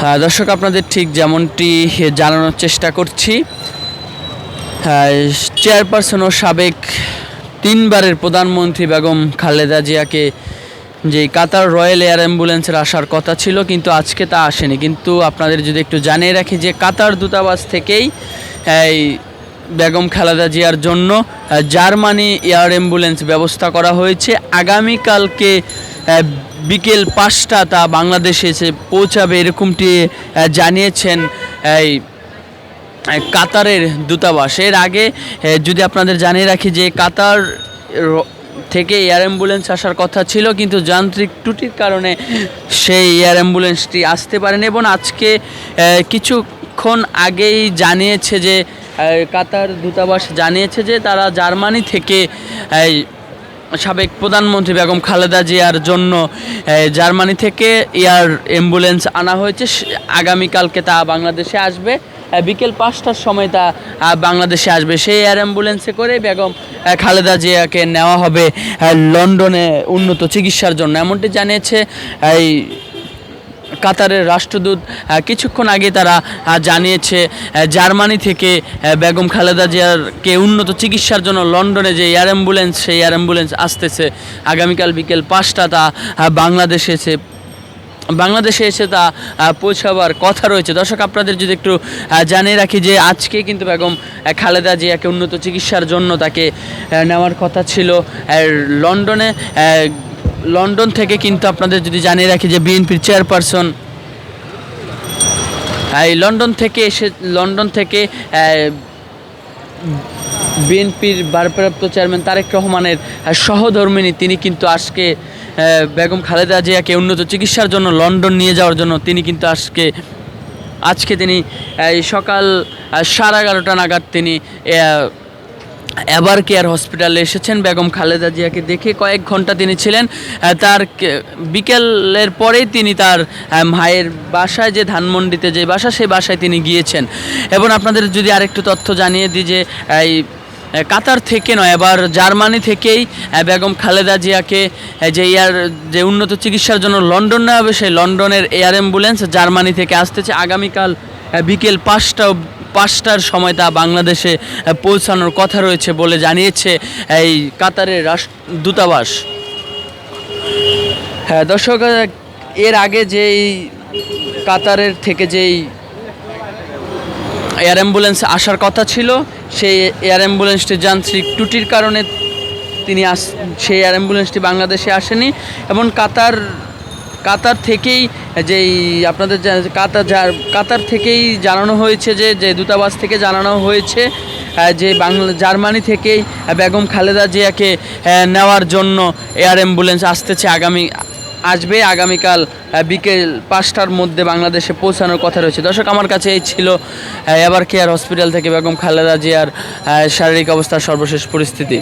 হ্যাঁ দর্শক আপনাদের ঠিক যেমনটি জানানোর চেষ্টা করছি। হ্যাঁ, চেয়ারপারসন ও সাবেক তিনবারের প্রধানমন্ত্রী বেগম খালেদা জিয়াকে যে কাতার রয়্যাল এয়ার অ্যাম্বুলেন্সের আসার কথা ছিল কিন্তু আজকে তা আসেনি। কিন্তু আপনাদের যদি একটু জানিয়ে রাখি যে কাতার দূতাবাস থেকেই এই বেগম খালেদা জিয়ার জন্য জার্মানি এয়ার অ্যাম্বুলেন্স ব্যবস্থা করা হয়েছে। আগামীকালকে বিকেল পাঁচটা তা বাংলাদেশে এসে পৌঁছাবে এরকমটি জানিয়েছেন, এই কাতারের দূতাবাস। এর আগে যদি আপনাদের জানিয়ে রাখি যে কাতার থেকে এয়ার অ্যাম্বুলেন্স আসার কথা ছিল, কিন্তু যান্ত্রিক ত্রুটির কারণে সেই এয়ার অ্যাম্বুলেন্সটি আসতে পারেনি এবং আজকে কিছুক্ষণ আগেই জানিয়েছে যে কাতার দূতাবাস জানিয়েছে যে তারা জার্মানি থেকে সাবেক প্রধানমন্ত্রী বেগম খালেদা জিয়ার জন্য জার্মানি থেকে এয়ার অ্যাম্বুলেন্স আনা হয়েছে। আগামীকালকে তা বাংলাদেশে আসবে। বিকেল পাঁচটার সময় তা বাংলাদেশে আসবে। সেই এয়ার অ্যাম্বুলেন্সে করে বেগম খালেদা জিয়াকে নেওয়া হবে লন্ডনে উন্নত চিকিৎসার জন্য। এমনটি জানিয়েছে, এই কাতারের রাষ্ট্রদূত কিছুক্ষণ আগে তারা জানিয়েছে জার্মানি থেকে বেগম খালেদা জিয়ারকে উন্নত চিকিৎসার জন্য লন্ডনে যে এয়ার অ্যাম্বুলেন্স, সেই এয়ার অ্যাম্বুলেন্স আসতেছে। আগামীকাল বিকেল পাঁচটা তা বাংলাদেশে এসে বাংলাদেশে এসে তা পৌঁছাবার কথা রয়েছে। দর্শক, আপনাদের যদি একটু জানিয়ে রাখি যে আজকে কিন্তু বেগম খালেদা জিয়াকে উন্নত চিকিৎসার জন্য তাকে নেওয়ার কথা ছিল লন্ডনে লন্ডন থেকে কিন্তু আপনাদের যদি জানিয়ে রাখি যে বিএনপির চেয়ারপারসন এই লন্ডন থেকে এসে, লন্ডন থেকে বিএনপির ভারপ্রাপ্ত চেয়ারম্যান তারেক রহমানের সহধর্মিনী তিনি কিন্তু আজকে বেগম খালেদা জিয়াকে উন্নত চিকিৎসার জন্য লন্ডন নিয়ে যাওয়ার জন্য তিনি কিন্তু আজকে আজকে তিনি সকাল সাড়ে এগারোটা নাগাদ তিনি এবার কেয়ার হসপিটালে এসেছেন বেগম খালেদা জিয়াকে দেখে কয়েক ঘণ্টা তিনি ছিলেন তার বিকেলের পরেই তিনি তার মায়ের বাসায় যে ধানমন্ডিতে যে বাসা, সেই বাসায় তিনি গিয়েছেন। এবং আপনাদের যদি আরেকটু তথ্য জানিয়ে দিই যে এই কাতার থেকে নয়, এবার জার্মানি থেকেই বেগম খালেদা জিয়াকে যে এয়ার, যে উন্নত চিকিৎসার জন্য লন্ডন নেওয়া হবে, সেই লন্ডনের এয়ার অ্যাম্বুলেন্স জার্মানি থেকে আসতেছে। আগামীকাল বিকেল পাঁচটা, পাঁচটার সময় তা বাংলাদেশে পৌঁছানোর কথা রয়েছে বলে জানিয়েছে, এই কাতারের রাষ্ট্র দূতাবাস। হ্যাঁ দর্শক এর আগে যেই কাতারের থেকে যেই এয়ার অ্যাম্বুলেন্স আসার কথা ছিল, সেই এয়ার অ্যাম্বুলেন্সটি যান্ত্রিক ত্রুটির কারণে তিনি আস, সেই এয়ার অ্যাম্বুলেন্সটি বাংলাদেশে আসেনি। এবং কাতার কাতার থেকেই, যেই আপনাদের কাতার কাতার থেকেই জানানো হয়েছে যে যে দূতাবাস থেকে জানানো হয়েছে যে বাংলা, জার্মানি থেকেই বেগম খালেদা জিয়াকে নেওয়ার জন্য এয়ার অ্যাম্বুলেন্স আসতেছে আগামী, আসবে আগামীকাল বিকেল পাঁচটার মধ্যে বাংলাদেশে পৌঁছানোর কথা রয়েছে। দর্শক, আমার কাছে এই ছিল এবার কেয়ার হসপিটাল থেকে বেগম খালেদা জিয়ার শারীরিক অবস্থার সর্বশেষ পরিস্থিতি।